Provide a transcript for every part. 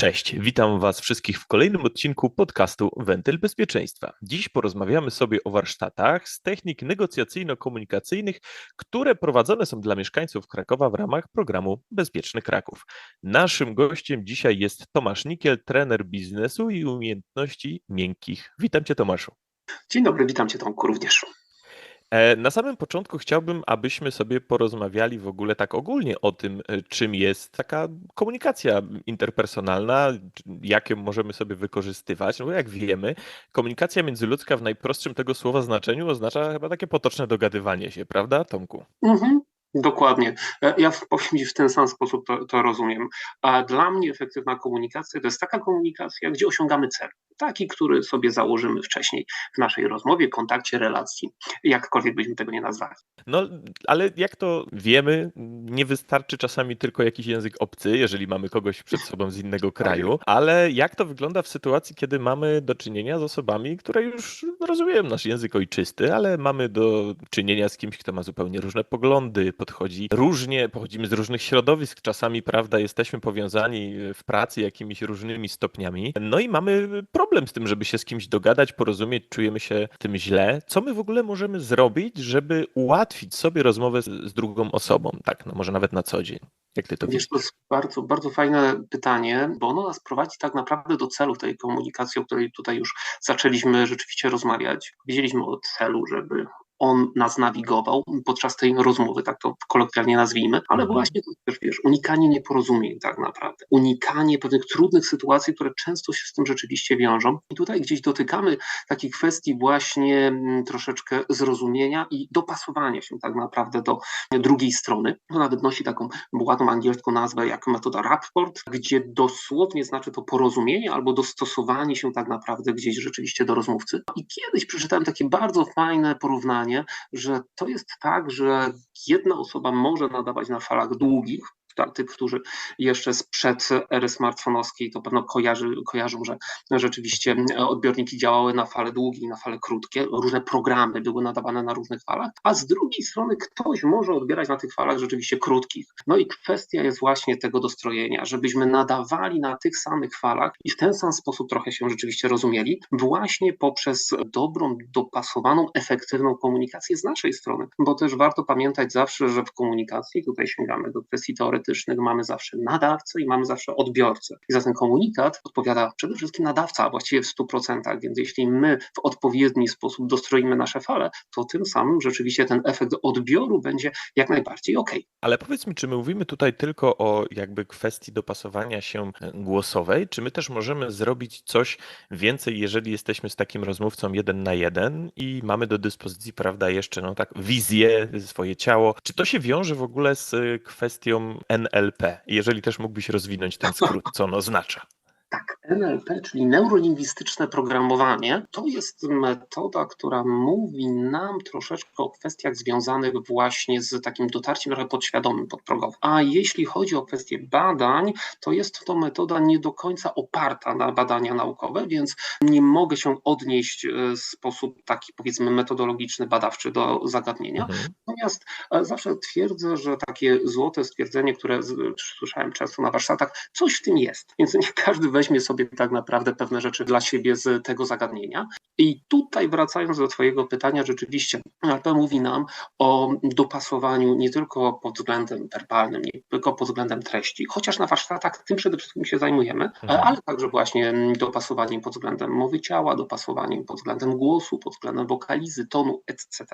Cześć, witam Was wszystkich w kolejnym odcinku podcastu Wentyl Bezpieczeństwa. Dziś porozmawiamy sobie o warsztatach z technik negocjacyjno-komunikacyjnych, które prowadzone są dla mieszkańców Krakowa w ramach programu Bezpieczny Kraków. Naszym gościem dzisiaj jest Tomasz Nikiel, trener biznesu i umiejętności miękkich. Witam Cię, Tomaszu. Dzień dobry, witam Cię, Tomku, również. E, na samym początku chciałbym, abyśmy sobie porozmawiali w ogóle tak ogólnie o tym, e, czym jest taka komunikacja interpersonalna, jakie możemy sobie wykorzystywać. No bo jak wiemy, komunikacja międzyludzka w najprostszym tego słowa znaczeniu oznacza chyba takie potoczne dogadywanie się, prawda, Tomku? Mhm. Dokładnie. E, ja powiem w ten sam sposób to, to, rozumiem. A dla mnie efektywna komunikacja to jest taka komunikacja, gdzie osiągamy cel. Taki, który sobie założymy wcześniej w naszej rozmowie, kontakcie, relacji, jakkolwiek byśmy tego nie nazwali. No, ale jak to wiemy, nie wystarczy czasami tylko jakiś język obcy, jeżeli mamy kogoś przed sobą z innego tak. kraju, ale jak to wygląda w sytuacji, kiedy mamy do czynienia z osobami, które już rozumieją nasz język ojczysty, ale mamy do czynienia z kimś, kto ma zupełnie różne poglądy, podchodzi różnie, pochodzimy z różnych środowisk, czasami, prawda, jesteśmy powiązani w pracy jakimiś różnymi stopniami. No i mamy problem z tym, żeby się z kimś dogadać, porozumieć, czujemy się tym źle. Co my w ogóle możemy zrobić, żeby ułatwić sobie rozmowę z, drugą osobą? Tak, no może nawet na co dzień. Jak ty to wiesz? To jest bardzo, bardzo fajne pytanie, bo ono nas prowadzi tak naprawdę do celu tej komunikacji, o której tutaj już zaczęliśmy rzeczywiście rozmawiać. Wiedzieliśmy o celu, żeby on nas nawigował podczas tej rozmowy, tak to kolokwialnie nazwijmy, ale mhm. właśnie to też wiesz, unikanie nieporozumień tak naprawdę, unikanie pewnych trudnych sytuacji, które często się z tym rzeczywiście wiążą. I tutaj gdzieś dotykamy takich kwestii właśnie mm, troszeczkę zrozumienia i dopasowania się tak naprawdę do drugiej strony. To nawet nosi taką ładną angielską nazwę jak metoda rapport, gdzie dosłownie znaczy to porozumienie albo dostosowanie się tak naprawdę gdzieś rzeczywiście do rozmówcy. I kiedyś przeczytałem takie bardzo fajne porównanie że to jest tak, że jedna osoba może nadawać na falach długich, tych, którzy jeszcze sprzed ery smartfonowskiej to pewno kojarzy, kojarzą, że rzeczywiście odbiorniki działały na fale długie i na fale krótkie, różne programy były nadawane na różnych falach, a z drugiej strony ktoś może odbierać na tych falach rzeczywiście krótkich. No i kwestia jest właśnie tego dostrojenia, żebyśmy nadawali na tych samych falach i w ten sam sposób trochę się rzeczywiście rozumieli, właśnie poprzez dobrą, dopasowaną, efektywną komunikację z naszej strony, bo też warto pamiętać zawsze, że w komunikacji, tutaj sięgamy do kwestii teoretycznych, mamy zawsze nadawcę i mamy zawsze odbiorcę. I za ten komunikat odpowiada przede wszystkim nadawca, a właściwie w 100%. Więc jeśli my w odpowiedni sposób dostroimy nasze fale, to tym samym rzeczywiście ten efekt odbioru będzie jak najbardziej ok. Ale powiedz mi, czy my mówimy tutaj tylko o jakby kwestii dopasowania się głosowej, czy my też możemy zrobić coś więcej, jeżeli jesteśmy z takim rozmówcą jeden na jeden i mamy do dyspozycji, prawda, jeszcze no tak wizję, swoje ciało. Czy to się wiąże w ogóle z kwestią NLP, jeżeli też mógłbyś rozwinąć ten skrót, co on oznacza. Tak, NLP, czyli neurolingwistyczne programowanie, to jest metoda, która mówi nam troszeczkę o kwestiach związanych właśnie z takim dotarciem trochę podświadomym, podprogowym. A jeśli chodzi o kwestie badań, to jest to metoda nie do końca oparta na badania naukowe, więc nie mogę się odnieść e, w sposób taki powiedzmy metodologiczny, badawczy do zagadnienia. Mhm. Natomiast e, zawsze twierdzę, że takie złote stwierdzenie, które słyszałem często na warsztatach, coś w tym jest. Więc nie każdy weźmie sobie tak naprawdę pewne rzeczy dla siebie z tego zagadnienia. I tutaj wracając do Twojego pytania, rzeczywiście NLP mówi nam o dopasowaniu nie tylko pod względem werbalnym, nie tylko pod względem treści, chociaż na warsztatach tym przede wszystkim się zajmujemy, mhm. ale także właśnie dopasowaniem pod względem mowy ciała, dopasowaniem pod względem głosu, pod względem wokalizy, tonu, etc.,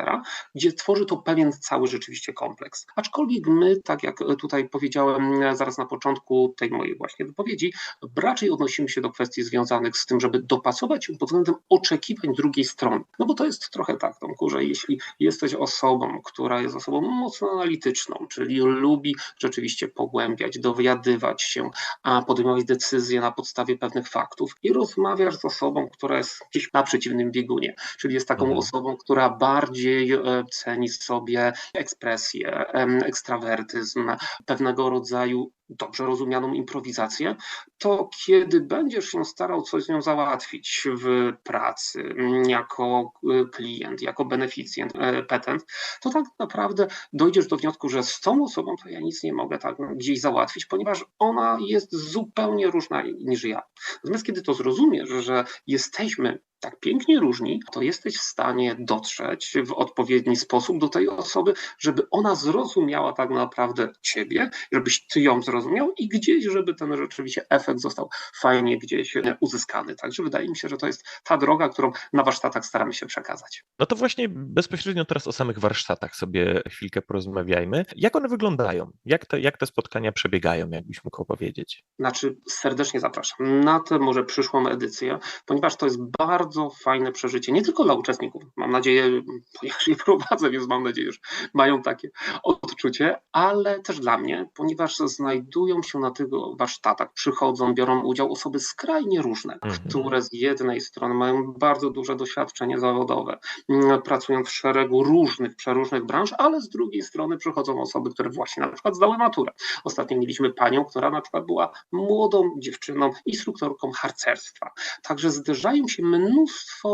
gdzie tworzy to pewien cały rzeczywiście kompleks. Aczkolwiek my, tak jak tutaj powiedziałem zaraz na początku tej mojej właśnie wypowiedzi, raczej odnosimy się do kwestii związanych z tym, żeby dopasować się pod względem oczekiwań drugiej strony. No bo to jest trochę tak, Tomku, że jeśli jesteś osobą, która jest osobą mocno analityczną, czyli lubi rzeczywiście pogłębiać, dowiadywać się, a podejmować decyzje na podstawie pewnych faktów i rozmawiasz z osobą, która jest gdzieś na przeciwnym biegunie, czyli jest taką mhm. osobą, która bardziej e, ceni sobie ekspresję, ekstrawertyzm, pewnego rodzaju dobrze rozumianą improwizację, to kiedy będziesz się starał coś z nią załatwić w pracy, mm, jako y, klient, jako beneficjent, e, petent, to tak naprawdę dojdziesz do wniosku, że z tą osobą to ja nic nie mogę tak gdzieś załatwić, ponieważ ona jest zupełnie różna niż ja. Natomiast kiedy to zrozumiesz, że jesteśmy tak pięknie różni, to jesteś w stanie dotrzeć w odpowiedni sposób do tej osoby, żeby ona zrozumiała tak naprawdę ciebie, żebyś ty ją zrozumiał i gdzieś, żeby ten rzeczywiście efekt został fajnie gdzieś e, uzyskany. Także wydaje mi się, że to jest ta droga, którą na warsztatach staramy się przekazać. No to właśnie bezpośrednio teraz o samych warsztatach sobie chwilkę porozmawiajmy. Jak one wyglądają? Jak te, jak te spotkania przebiegają, jakbyś mógł opowiedzieć? Znaczy, serdecznie zapraszam na tę może przyszłą edycję, ponieważ to jest bardzo fajne przeżycie, nie tylko dla uczestników. Mam nadzieję, ponieważ je prowadzę, więc mam nadzieję, że mają takie odczucie, ale też dla mnie, ponieważ znajdują się na tych warsztatach, przychodzą, biorą udział osoby skrajnie różne, Mhm. które z jednej strony mają bardzo duże doświadczenie zawodowe, mm, pracują w szeregu różnych, przeróżnych branż, ale z drugiej strony przychodzą osoby, które właśnie na przykład zdały maturę. Ostatnio mieliśmy panią, która na przykład była młodą dziewczyną, instruktorką harcerstwa. Także zderzają się mnóstwo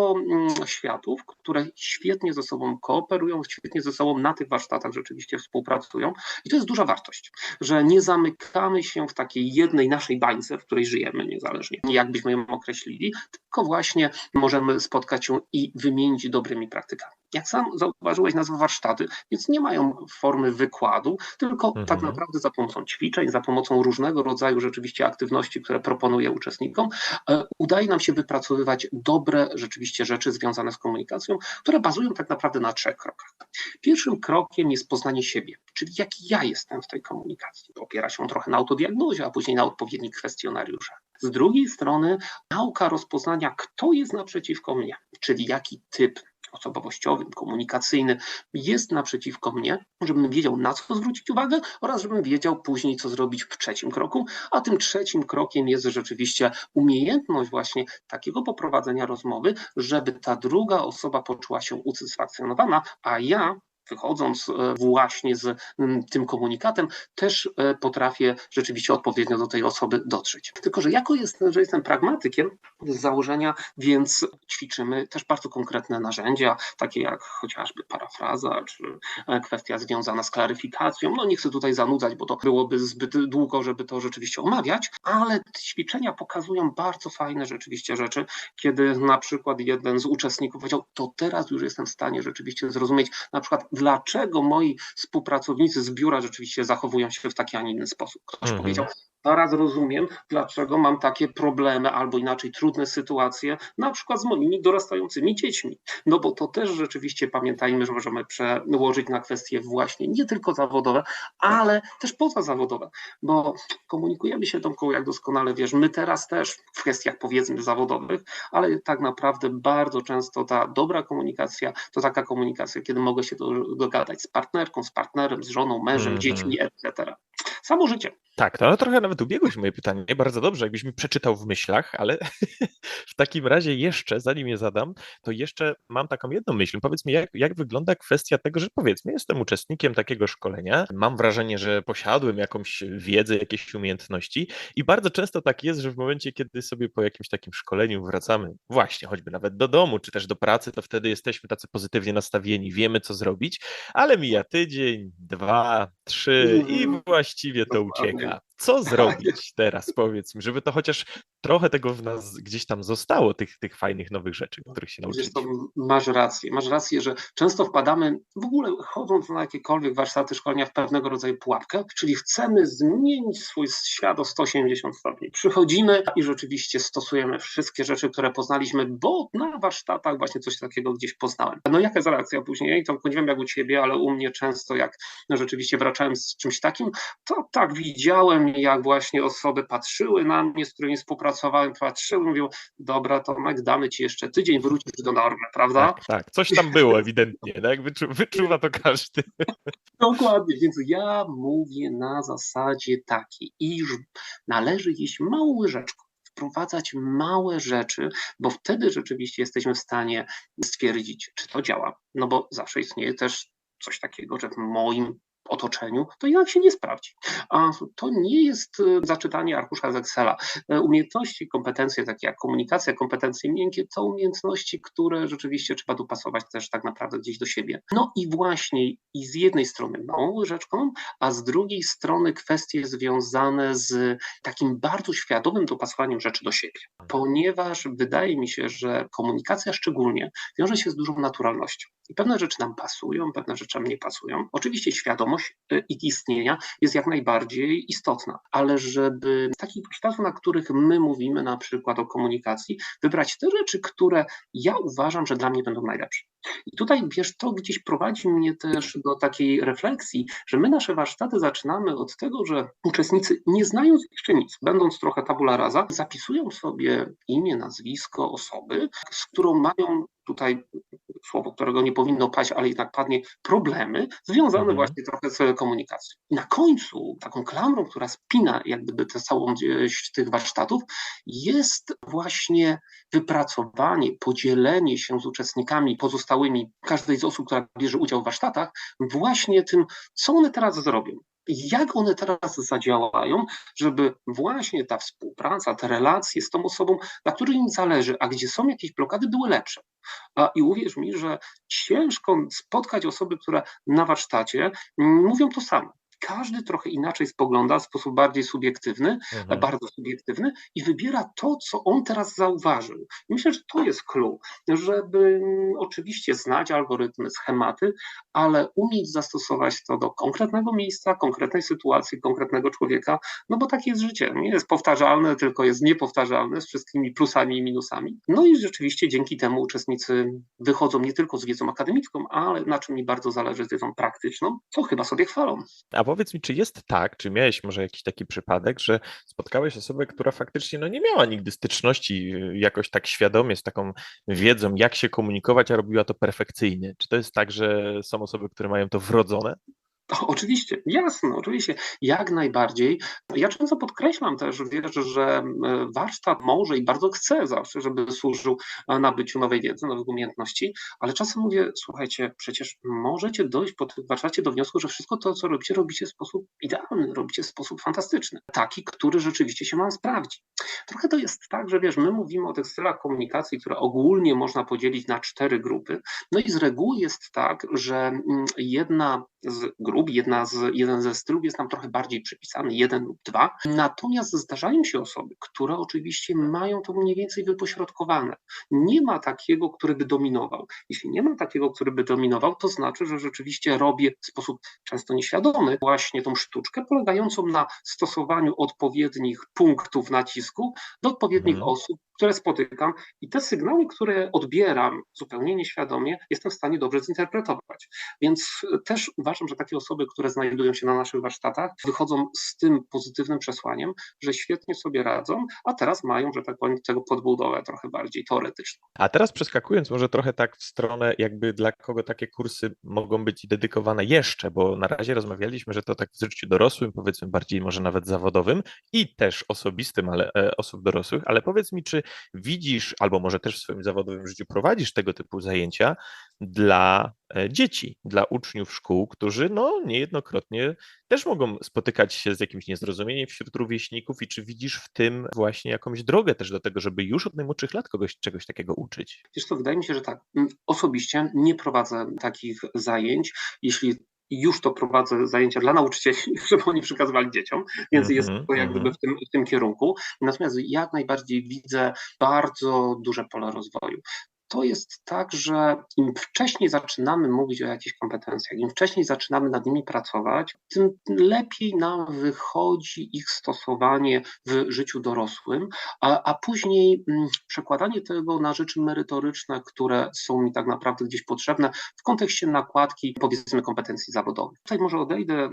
mm, światów, które świetnie ze sobą kooperują, świetnie ze sobą na tych warsztatach rzeczywiście współpracują. I to jest duża wartość, że nie zamykamy się w takiej jednej naszej bańce, w której żyjemy, niezależnie jak byśmy ją określili, tylko właśnie możemy spotkać się i wymienić dobrymi praktykami. Jak sam zauważyłeś, nazwa warsztaty, więc nie mają formy wykładu, tylko Mhm. tak naprawdę za pomocą ćwiczeń, za pomocą różnego rodzaju rzeczywiście aktywności, które proponuję uczestnikom, e, udaje nam się wypracowywać dobre rzeczywiście rzeczy związane z komunikacją, które bazują tak naprawdę na trzech krokach. Pierwszym krokiem jest poznanie siebie, czyli jaki ja jestem w tej komunikacji. Opiera się trochę na autodiagnozie, a później na odpowiednich kwestionariuszach. Z drugiej strony nauka rozpoznania, kto jest naprzeciwko mnie, czyli jaki typ osobowościowy, komunikacyjny jest naprzeciwko mnie, żebym wiedział na co zwrócić uwagę oraz żebym wiedział później co zrobić w trzecim kroku, a tym trzecim krokiem jest rzeczywiście umiejętność właśnie takiego poprowadzenia rozmowy, żeby ta druga osoba poczuła się usatysfakcjonowana, a ja wychodząc e, właśnie z mm, tym komunikatem, też e, potrafię rzeczywiście odpowiednio do tej osoby dotrzeć. Tylko, że jako jestem, że jestem pragmatykiem z założenia, więc ćwiczymy też bardzo konkretne narzędzia, takie jak chociażby parafraza, czy e, kwestia związana z klaryfikacją. No nie chcę tutaj zanudzać, bo to byłoby zbyt długo, żeby to rzeczywiście omawiać, ale ćwiczenia pokazują bardzo fajne rzeczywiście rzeczy, kiedy na przykład jeden z uczestników powiedział, to teraz już jestem w stanie rzeczywiście zrozumieć na przykład dlaczego moi współpracownicy z biura rzeczywiście zachowują się w taki, a nie inny sposób. Ktoś Mhm. powiedział, teraz rozumiem, dlaczego mam takie problemy albo inaczej trudne sytuacje, na przykład z moimi dorastającymi dziećmi. No bo to też rzeczywiście pamiętajmy, że możemy przełożyć na kwestie właśnie nie tylko zawodowe, ale też pozazawodowe, bo komunikujemy się Tomku, jak doskonale wiesz, my teraz też w kwestiach powiedzmy zawodowych, ale tak naprawdę bardzo często ta dobra komunikacja to taka komunikacja, kiedy mogę się do- dogadać z partnerką, z partnerem, z żoną, mężem, Mhm. dziećmi, etc. Samo życie. Tak, to trochę nawet ubiegłeś moje pytanie. Bardzo dobrze, jakbyś mi przeczytał w myślach, ale w takim razie jeszcze, zanim je zadam, to jeszcze mam taką jedną myśl. Powiedz mi, jak, jak wygląda kwestia tego, że powiedzmy, jestem uczestnikiem takiego szkolenia, mam wrażenie, że posiadłem jakąś wiedzę, jakieś umiejętności i bardzo często tak jest, że w momencie, kiedy sobie po jakimś takim szkoleniu wracamy, właśnie, choćby nawet do domu, czy też do pracy, to wtedy jesteśmy tacy pozytywnie nastawieni, wiemy, co zrobić, ale mija tydzień, dwa, trzy i Mhm. Właściwie to ucieka. Co zrobić teraz, powiedz mi, żeby to chociaż trochę tego w nas gdzieś tam zostało, tych, tych fajnych nowych rzeczy, których się nauczyliśmy. masz rację, masz rację, że często wpadamy, w ogóle chodząc na jakiekolwiek warsztaty szkolenia w pewnego rodzaju pułapkę, czyli chcemy zmienić swój świat o 180 stopni. Przychodzimy i rzeczywiście stosujemy wszystkie rzeczy, które poznaliśmy, bo na warsztatach właśnie coś takiego gdzieś poznałem. No jaka jest reakcja później? To nie wiem jak u Ciebie, ale u mnie często jak no, rzeczywiście wracałem z czymś takim, to tak widziałem, jak właśnie osoby patrzyły na mnie, z którymi współpracowałem, patrzyły, mówią, dobra Tomek, damy Ci jeszcze tydzień, wrócisz do normy, prawda? Tak, tak, coś tam było ewidentnie, tak? Wyczu, wyczuwa to każdy. Dokładnie, więc ja mówię na zasadzie takiej, iż należy jeść małą łyżeczką, wprowadzać małe rzeczy, bo wtedy rzeczywiście jesteśmy w stanie stwierdzić, czy to działa. No bo zawsze istnieje też coś takiego, że w moim otoczeniu, to jednak się nie sprawdzi. A to nie jest e, zaczytanie arkusza z Excela. E, umiejętności, kompetencje takie jak komunikacja, kompetencje miękkie, to umiejętności, które rzeczywiście trzeba dopasować też tak naprawdę gdzieś do siebie. No i właśnie i z jednej strony małą łyżeczką, a z drugiej strony kwestie związane z takim bardzo świadomym dopasowaniem rzeczy do siebie. Ponieważ wydaje mi się, że komunikacja szczególnie wiąże się z dużą naturalnością. I pewne rzeczy nam pasują, pewne rzeczy nam nie pasują. Oczywiście świadomość y, ich istnienia jest jak najbardziej istotna, ale żeby z takich warsztatów, na których my mówimy na przykład o komunikacji, wybrać te rzeczy, które ja uważam, że dla mnie będą najlepsze. I tutaj, wiesz, to gdzieś prowadzi mnie też do takiej refleksji, że my nasze warsztaty zaczynamy od tego, że uczestnicy, nie znając jeszcze nic, będąc trochę tabula rasa, zapisują sobie imię, nazwisko osoby, z którą mają tutaj słowo, którego nie powinno paść, ale jednak padnie, problemy związane mhm. właśnie trochę z komunikacją. I na końcu taką klamrą, która spina jak gdyby tę całą gdzieś tych warsztatów, jest właśnie wypracowanie, podzielenie się z uczestnikami pozostałymi, każdej z osób, która bierze udział w warsztatach, właśnie tym, co one teraz zrobią jak one teraz zadziałają, żeby właśnie ta współpraca, te relacje z tą osobą, na której im zależy, a gdzie są jakieś blokady, były lepsze. I uwierz mi, że ciężko spotkać osoby, które na warsztacie mówią to samo każdy trochę inaczej spogląda w sposób bardziej subiektywny, mhm. bardzo subiektywny i wybiera to, co on teraz zauważył. I myślę, że to jest clue, żeby mm, oczywiście znać algorytmy, schematy, ale umieć zastosować to do konkretnego miejsca, konkretnej sytuacji, konkretnego człowieka, no bo takie jest życie. Nie jest powtarzalne, tylko jest niepowtarzalne z wszystkimi plusami i minusami. No i rzeczywiście dzięki temu uczestnicy wychodzą nie tylko z wiedzą akademicką, ale na czym mi bardzo zależy, z wiedzą praktyczną, co chyba sobie chwalą. A powiedz mi, czy jest tak, czy miałeś może jakiś taki przypadek, że spotkałeś osobę, która faktycznie no, nie miała nigdy styczności y, jakoś tak świadomie z taką wiedzą, jak się komunikować, a robiła to perfekcyjnie? Czy to jest tak, że są osoby, które mają to wrodzone? oczywiście, jasne, oczywiście, jak najbardziej. Ja często podkreślam też, wiesz, że warsztat może i bardzo chce zawsze, żeby służył nabyciu nowej wiedzy, nowych umiejętności, ale czasem mówię, słuchajcie, przecież możecie dojść po tym warsztacie do wniosku, że wszystko to, co robicie, robicie w sposób idealny, robicie w sposób fantastyczny, taki, który rzeczywiście się wam sprawdzi. Trochę to jest tak, że wiesz, my mówimy o tych stylach komunikacji, które ogólnie można podzielić na cztery grupy, no i z reguły jest tak, że jedna z grup, jedna z, jeden ze stylów jest nam trochę bardziej przypisany, jeden lub dwa. Natomiast zdarzają się osoby, które oczywiście mają to mniej więcej wypośrodkowane. Nie ma takiego, który by dominował. Jeśli nie ma takiego, który by dominował, to znaczy, że rzeczywiście robię w sposób często nieświadomy właśnie tą sztuczkę polegającą na stosowaniu odpowiednich punktów nacisku do odpowiednich mhm. osób, które spotykam i te sygnały, które odbieram zupełnie nieświadomie, jestem w stanie dobrze zinterpretować. Więc też uważam, że takie osoby, które znajdują się na naszych warsztatach, wychodzą z tym pozytywnym przesłaniem, że świetnie sobie radzą, a teraz mają, że tak powiem, tego podbudowę trochę bardziej teoretyczną. A teraz przeskakując może trochę tak w stronę, jakby dla kogo takie kursy mogą być dedykowane jeszcze, bo na razie rozmawialiśmy, że to tak w życiu dorosłym, powiedzmy bardziej może nawet zawodowym i też osobistym, ale e, osób dorosłych, ale powiedz mi, czy widzisz, albo może też w swoim zawodowym życiu prowadzisz tego typu zajęcia dla e, dzieci, dla uczniów szkół, którzy no niejednokrotnie też mogą spotykać się z jakimś niezrozumieniem wśród rówieśników i czy widzisz w tym właśnie jakąś drogę też do tego, żeby już od najmłodszych lat kogoś czegoś takiego uczyć? Wiesz co, wydaje mi się, że tak. Mm, osobiście nie prowadzę takich zajęć. Jeśli już to prowadzę zajęcia dla nauczycieli, żeby oni przekazywali dzieciom, więc mm -hmm, jest to jak gdyby w tym, w tym kierunku. Natomiast jak najbardziej widzę bardzo duże pole rozwoju to jest tak, że im wcześniej zaczynamy mówić o jakichś kompetencjach, im wcześniej zaczynamy nad nimi pracować, tym lepiej nam wychodzi ich stosowanie w życiu dorosłym, a, a później mm, przekładanie tego na rzeczy merytoryczne, które są mi tak naprawdę gdzieś potrzebne w kontekście nakładki, powiedzmy, kompetencji zawodowych. Tutaj może odejdę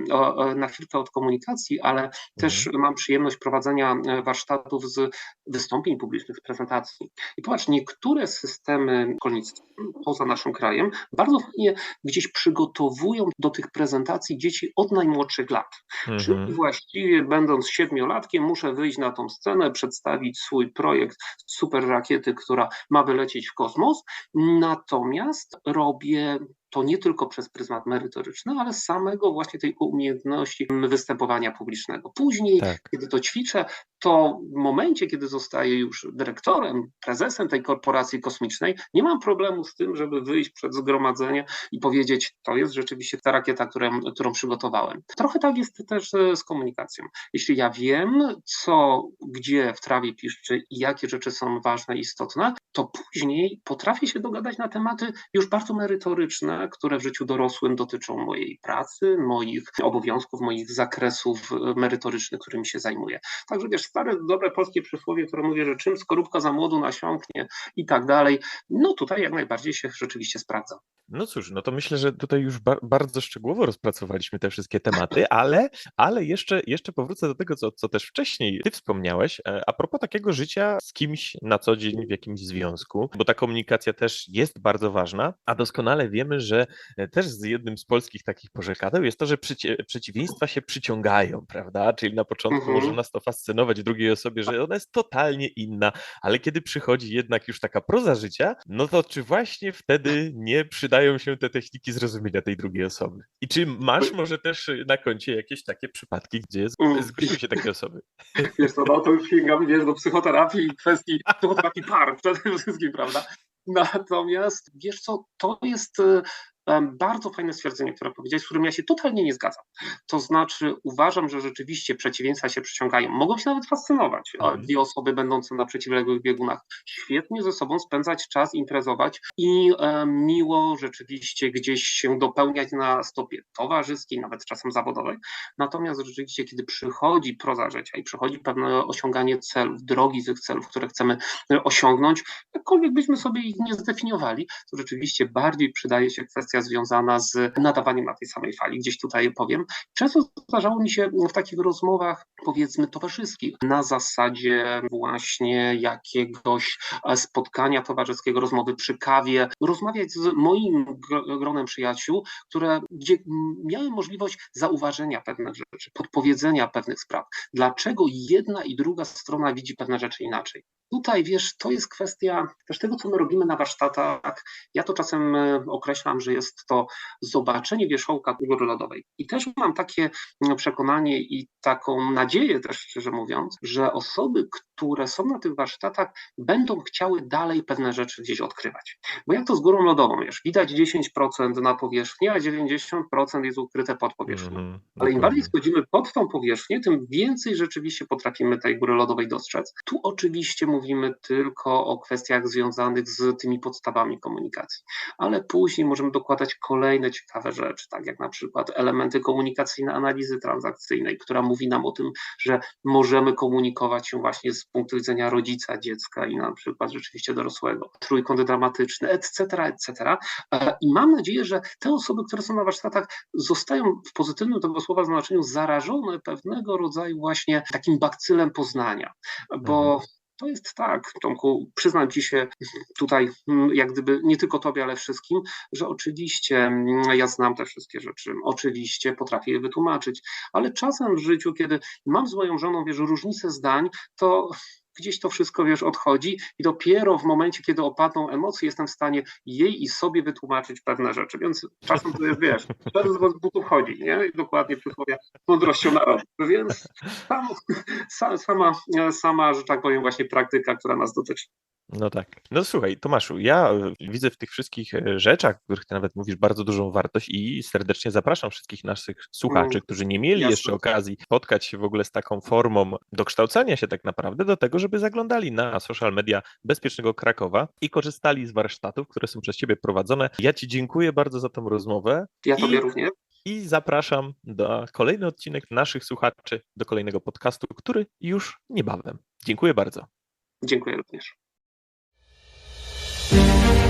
na chwilkę od komunikacji, ale mhm. też mam przyjemność prowadzenia e, warsztatów z wystąpień publicznych, z prezentacji. I popatrz, niektóre systemy szkolnictwa poza naszym krajem bardzo fajnie gdzieś przygotowują do tych prezentacji dzieci od najmłodszych lat. Mhm. Czyli właściwie będąc siedmiolatkiem muszę wyjść na tą scenę, przedstawić swój projekt super rakiety, która ma wylecieć w kosmos, natomiast robię to nie tylko przez pryzmat merytoryczny, ale samego właśnie tej umiejętności występowania publicznego. Później, Tak. kiedy to ćwiczę, to w momencie, kiedy zostaję już dyrektorem, prezesem tej korporacji kosmicznej, nie mam problemu z tym, żeby wyjść przed zgromadzenie i powiedzieć, to jest rzeczywiście ta rakieta, którą, którą przygotowałem. Trochę tak jest też e, z komunikacją. Jeśli ja wiem, co, gdzie w trawie piszczy i jakie rzeczy są ważne istotne, to później potrafię się dogadać na tematy już bardzo merytoryczne, które w życiu dorosłym dotyczą mojej pracy, moich obowiązków, moich zakresów e, merytorycznych, którymi się zajmuję. Także wiesz, stare, dobre polskie przysłowie, które mówi, że czym skorupka za młodu nasiąknie i tak dalej, no tutaj jak najbardziej się rzeczywiście sprawdza. No cóż, no to myślę, że tutaj już ba bardzo szczegółowo rozpracowaliśmy te wszystkie tematy, ale, ale jeszcze, jeszcze powrócę do tego, co, co też wcześniej ty wspomniałeś, e, a propos takiego życia z kimś na co dzień w jakimś związku, bo ta komunikacja też jest bardzo ważna, a doskonale wiemy, że e, też z jednym z polskich takich porzekadeł jest to, że przeciwieństwa się przyciągają, prawda? Czyli na początku Mhm. może nas to fascynować drugiej osobie, że ona jest totalnie inna, ale kiedy przychodzi jednak już taka proza życia, no to czy właśnie wtedy nie przydają się te techniki zrozumienia tej drugiej osoby? I czy masz może też na koncie jakieś takie przypadki, gdzie Mm. zgłosiły się takie osoby? Wiesz co, no to już sięgam, wiesz, do psychoterapii i kwestii psychoterapii par przede wszystkim, prawda? Natomiast, wiesz co, to jest bardzo fajne stwierdzenie, które powiedziałeś, z którym ja się totalnie nie zgadzam. To znaczy, uważam, że rzeczywiście przeciwieństwa się przyciągają. Mogą się nawet fascynować. Mhm. Dwie osoby będące na przeciwległych biegunach. Świetnie ze sobą spędzać czas, imprezować i e, miło rzeczywiście gdzieś się dopełniać na stopie towarzyskiej, nawet czasem zawodowej. Natomiast rzeczywiście, kiedy przychodzi proza życia i przychodzi pewne osiąganie celów, drogi tych celów, które chcemy e, osiągnąć, jakkolwiek byśmy sobie ich nie zdefiniowali, to rzeczywiście bardziej przydaje się kwestia związana z nadawaniem na tej samej fali. Gdzieś tutaj powiem. Często zdarzało mi się w takich rozmowach, powiedzmy, towarzyskich, na zasadzie właśnie jakiegoś spotkania towarzyskiego, rozmowy przy kawie, rozmawiać z moim gro- gronem przyjaciół, które, gdzie miałem możliwość zauważenia pewnych rzeczy, podpowiedzenia pewnych spraw. Dlaczego jedna i druga strona widzi pewne rzeczy inaczej? Tutaj, wiesz, to jest kwestia też tego, co my robimy na warsztatach. Ja to czasem e, określam, że jest to zobaczenie wierzchołka góry lodowej. I też mam takie mm, przekonanie i taką nadzieję też, szczerze mówiąc, że osoby, które są na tych warsztatach, będą chciały dalej pewne rzeczy gdzieś odkrywać. Bo jak to z górą lodową, wiesz, widać 10% na powierzchni, a 90% jest ukryte pod powierzchnią. Mhm, Ale im bardziej schodzimy pod tą powierzchnię, tym więcej rzeczywiście potrafimy tej góry lodowej dostrzec. Tu oczywiście mówimy tylko o kwestiach związanych z tymi podstawami komunikacji, ale później możemy dokładać kolejne ciekawe rzeczy, tak jak na przykład elementy komunikacyjne analizy transakcyjnej, która mówi nam o tym, że możemy komunikować się właśnie z punktu widzenia rodzica, dziecka i na przykład rzeczywiście dorosłego, trójkąt dramatyczny, etc., etc. E, I mam nadzieję, że te osoby, które są na warsztatach, zostają w pozytywnym tego słowa znaczeniu zarażone pewnego rodzaju właśnie takim bakcylem poznania, bo Mhm. To jest tak, Tomku, przyznam ci się tutaj, mm, jak gdyby nie tylko tobie, ale wszystkim, że oczywiście mm, ja znam te wszystkie rzeczy, oczywiście potrafię je wytłumaczyć, ale czasem w życiu, kiedy mam z moją żoną, wiesz, różnicę zdań, to gdzieś to wszystko, wiesz, odchodzi i dopiero w momencie, kiedy opadną emocje, jestem w stanie jej i sobie wytłumaczyć pewne rzeczy, więc czasem to jest, wiesz, z butów chodzi, nie? I dokładnie przysłowie mądrością narodu, więc sam, sa- sama, sama, że tak powiem, właśnie praktyka, która nas dotyczy. No tak. No słuchaj, Tomaszu, ja e, widzę w tych wszystkich e, rzeczach, w których ty nawet mówisz, bardzo dużą wartość i serdecznie zapraszam wszystkich naszych słuchaczy, Mm, którzy nie mieli jasne. jeszcze okazji spotkać się w ogóle z taką formą dokształcania się tak naprawdę do tego, żeby zaglądali na social media Bezpiecznego Krakowa i korzystali z warsztatów, które są przez ciebie prowadzone. Ja ci dziękuję bardzo za tą rozmowę Ja tobie I- również. i zapraszam do kolejny odcinek naszych słuchaczy, do kolejnego podcastu, który już niebawem. Dziękuję bardzo. Dziękuję również. Thank you.